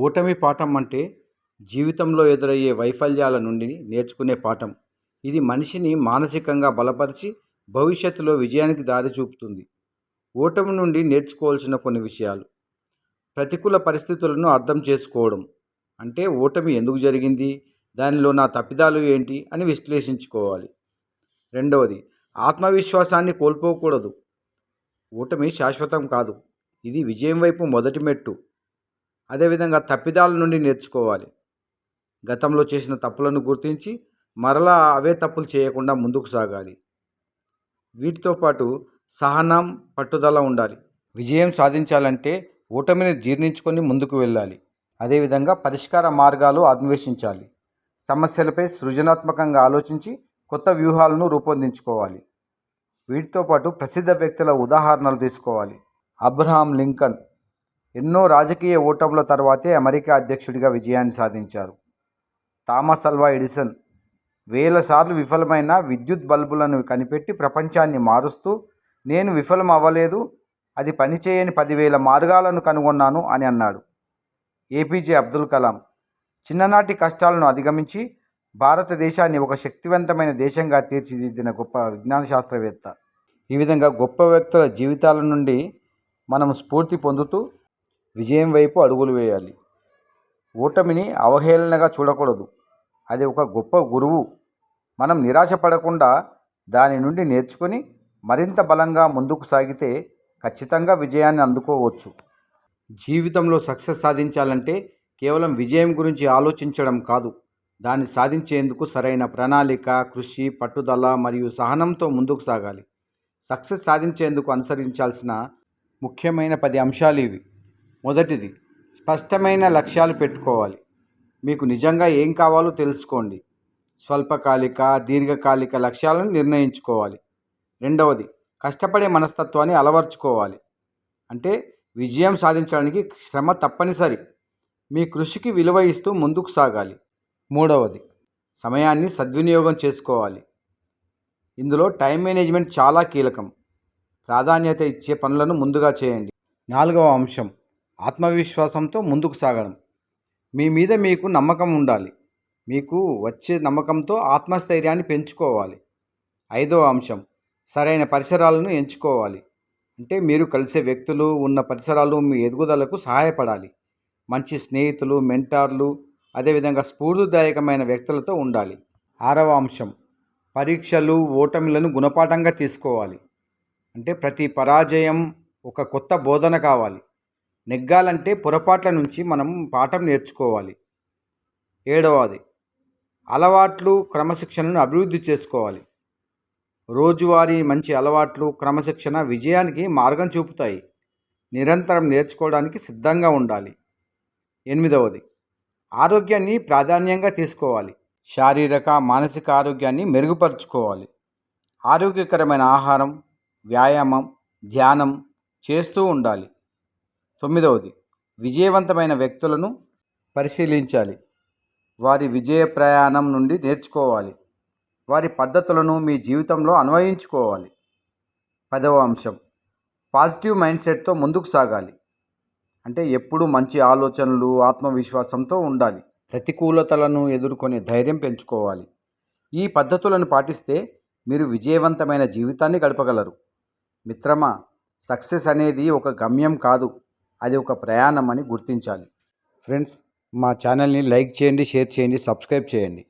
ఓటమి పాఠం అంటే జీవితంలో ఎదురయ్యే వైఫల్యాల నుండి నేర్చుకునే పాఠం. ఇది మనిషిని మానసికంగా బలపరిచి భవిష్యత్తులో విజయానికి దారి చూపుతుంది. ఓటమి నుండి నేర్చుకోవాల్సిన కొన్ని విషయాలు. ప్రతికూల పరిస్థితులను అర్థం చేసుకోవడం. అంటే ఓటమి ఎందుకు జరిగింది? దానిలో నా తప్పిదాలు ఏంటి? అని విశ్లేషించుకోవాలి. రెండవది ఆత్మవిశ్వాసాన్ని కోల్పోకూడదు. ఓటమి శాశ్వతం కాదు. ఇది విజయం వైపు మొదటి మెట్టు. అదేవిధంగా తప్పిదాల నుండి నేర్చుకోవాలి. గతంలో చేసిన తప్పులను గుర్తించి మరలా అవే తప్పులు చేయకుండా ముందుకు సాగాలి. వీటితో పాటు సహనం పట్టుదల ఉండాలి. విజయం సాధించాలంటే ఓటమిని జీర్ణించుకొని ముందుకు వెళ్ళాలి. అదేవిధంగా పరిష్కార మార్గాలు అన్వేషించాలి. సమస్యలపై సృజనాత్మకంగా ఆలోచించి కొత్త వ్యూహాలను రూపొందించుకోవాలి. వీటితో పాటు ప్రసిద్ధ వ్యక్తుల ఉదాహరణలు తీసుకోవాలి. అబ్రహాం లింకన్ ఎన్నో రాజకీయ ఓటముల తర్వాతే అమెరికా అధ్యక్షుడిగా విజయాన్ని సాధించారు. థామస్ అల్వా ఎడిసన్ వేల సార్లు విఫలమైన విద్యుత్ బల్బులను కనిపెట్టి ప్రపంచాన్ని మారుస్తూ నేను విఫలం అవ్వలేదు అది పనిచేయని పదివేల మార్గాలను కనుగొన్నాను అని అన్నాడు. ఏపీజే అబ్దుల్ కలాం చిన్ననాటి కష్టాలను అధిగమించి భారతదేశాన్ని ఒక శక్తివంతమైన దేశంగా తీర్చిదిద్దిన గొప్ప విజ్ఞాన శాస్త్రవేత్త ఈ విధంగా గొప్ప వ్యక్తుల జీవితాల నుండి మనం స్ఫూర్తి పొందుతూ విజయం వైపు అడుగులు వేయాలి. ఓటమిని అవహేళనగా చూడకూడదు. అది ఒక గొప్ప గురువు. మనం నిరాశపడకుండా దాని నుండి నేర్చుకొని మరింత బలంగా ముందుకు సాగితే ఖచ్చితంగా విజయాన్ని అందుకోవచ్చు. జీవితంలో సక్సెస్ సాధించాలంటే కేవలం విజయం గురించి ఆలోచించడం కాదు. దాన్ని సాధించేందుకు సరైన ప్రణాళిక కృషి పట్టుదల మరియు సహనంతో ముందుకు సాగాలి. సక్సెస్ సాధించేందుకు అనుసరించాల్సిన ముఖ్యమైన పది అంశాలు ఇవి. మొదటిది స్పష్టమైన లక్ష్యాలు పెట్టుకోవాలి. మీకు నిజంగా ఏం కావాలో తెలుసుకోండి. స్వల్పకాలిక దీర్ఘకాలిక లక్ష్యాలను నిర్ణయించుకోవాలి. రెండవది కష్టపడే మనస్తత్వాన్ని అలవర్చుకోవాలి. అంటే విజయం సాధించడానికి శ్రమ తప్పనిసరి. మీ కృషికి విలువ ఇస్తూ ముందుకు సాగాలి. మూడవది సమయాన్ని సద్వినియోగం చేసుకోవాలి. ఇందులో టైం మేనేజ్మెంట్ చాలా కీలకం. ప్రాధాన్యత ఇచ్చే పనులను ముందుగా చేయండి. నాలుగవ అంశం ఆత్మవిశ్వాసంతో ముందుకు సాగడం. మీ మీద మీకు నమ్మకం ఉండాలి. మీకు వచ్చే నమ్మకంతో ఆత్మస్థైర్యాన్ని పెంచుకోవాలి. ఐదవ అంశం సరైన పరిసరాలను ఎంచుకోవాలి. అంటే మీరు కలిసే వ్యక్తులు ఉన్న పరిసరాలు మీ ఎదుగుదలకు సహాయపడాలి. మంచి స్నేహితులు మెంటార్లు అదేవిధంగా స్ఫూర్తిదాయకమైన వ్యక్తులతో ఉండాలి. ఆరవ అంశం పరీక్షలు ఓటమిలను గుణపాఠంగా తీసుకోవాలి. అంటే ప్రతి పరాజయం ఒక కొత్త బోధన కావాలి. నెగ్గాలంటే పొరపాట్ల నుంచి మనం పాఠం నేర్చుకోవాలి. ఏడవది అలవాట్లు క్రమశిక్షణను అభివృద్ధి చేసుకోవాలి. రోజువారీ మంచి అలవాట్లు క్రమశిక్షణ విజయానికి మార్గం చూపుతాయి. నిరంతరం నేర్చుకోవడానికి సిద్ధంగా ఉండాలి. ఎనిమిదవది ఆరోగ్యాన్ని ప్రాధాన్యంగా తీసుకోవాలి. శారీరక మానసిక ఆరోగ్యాన్ని మెరుగుపరుచుకోవాలి. ఆరోగ్యకరమైన ఆహారం వ్యాయామం ధ్యానం చేస్తూ ఉండాలి. తొమ్మిదవది. విజయవంతమైన వ్యక్తులను పరిశీలించాలి. వారి విజయ ప్రయాణం నుండి నేర్చుకోవాలి. వారి పద్ధతులను మీ జీవితంలో అన్వయించుకోవాలి. పదవ అంశం. పాజిటివ్ మైండ్ సెట్తో ముందుకు సాగాలి. అంటే ఎప్పుడు మంచి ఆలోచనలు ఆత్మవిశ్వాసంతో ఉండాలి. ప్రతికూలతలను ఎదుర్కొనే ధైర్యం పెంచుకోవాలి. ఈ పద్ధతులను పాటిస్తే మీరు విజయవంతమైన జీవితాన్ని గడపగలరు. మిత్రమా సక్సెస్ అనేది ఒక గమ్యం కాదు. అది ఒక ప్రయాణం అని గుర్తించాలి. ఫ్రెండ్స్ మా ఛానల్ని లైక్ చేయండి షేర్ చేయండి సబ్స్క్రైబ్ చేయండి.